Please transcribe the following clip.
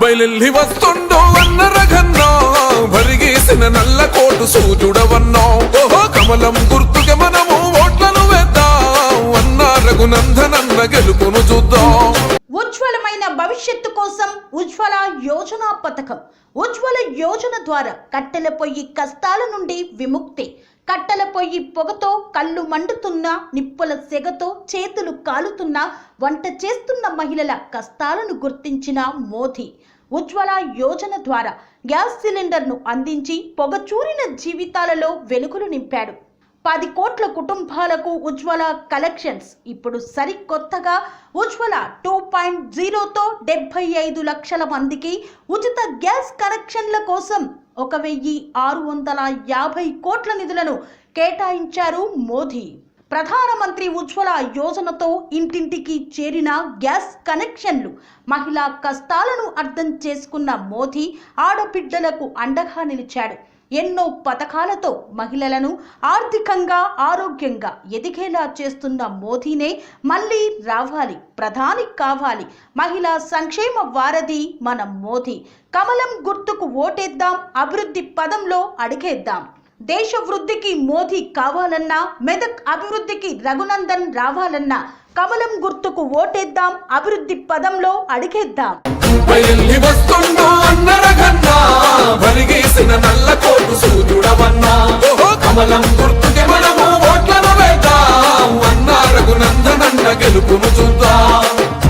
బయలెల్లి వస్తుండో అన్న రఘన్నో. భరిగేసిన నల్ల కోటు సూర్యుడవన్నో ఓహో కమలం గుర్తుకే మనము ఓట్లను వేద్దాం. అన్న రఘునందనన్న గెలుపును చూద్దాం. భవిష్యత్తు కోసం ఉజ్వల యోజన పథకం. ఉజ్వల యోజన ద్వారా కట్టెల పొయ్యి కష్టాల నుండి విముక్తి. కట్టెల పొయ్యి పొగతో కళ్ళు మండుతున్న నిప్పుల సెగతో చేతులు కాలుతున్న వంట చేస్తున్న మహిళల కష్టాలను గుర్తించిన మోదీ. ఉజ్వల యోజన ద్వారా గ్యాస్ సిలిండర్ను అందించి పొగచూరిన జీవితాలలో వెలుగులు నింపాడు. పది కోట్ల కుటుంబాలకు ఉజ్వల కలెక్షన్స్. ఇప్పుడు సరికొత్తగా ఉజ్వల టూ పాయింట్ జీరోతో డెబ్బై ఐదు లక్షల మందికి ఉచిత గ్యాస్ కనెక్షన్ల కోసం ఒక వెయ్యి ఆరు వందల యాభై కోట్ల నిధులను కేటాయించారు మోదీ. ప్రధానమంత్రి ఉజ్వల యోజనతో ఇంటింటికి చేరిన గ్యాస్ కనెక్షన్లు మహిళా కష్టాలను అర్థం చేసుకున్న మోదీ ఆడబిడ్డలకు అండగా నిలిచాడు. ఎన్నో పథకాలతో మహిళలను ఆర్థికంగా ఆరోగ్యంగా ఎదిగేలా చేస్తున్న మోదీనే మళ్ళీ రావాలి ప్రధాని కావాలి. మహిళా సంక్షేమ వారధి మన మోదీ. కమలం గుర్తుకు ఓటేద్దాం అభివృద్ధి పదంలో అడిగేద్దాం. దేశ వృద్ధికి మోదీ కావాలన్నా మెదక్ అభివృద్ధికి రఘునందన్ రావాలన్నా కమలం గుర్తుకు ఓటేద్దాం అభివృద్ధి పదంలో అడిగేద్దాం. భరిగేసిన నల్ల కోటు సూర్యుడవన్నా. కమలం గుర్తుకే మనము ఓట్లను వేద్దాం. అన్న రఘునందనన్న గెలుపును చూద్దాం.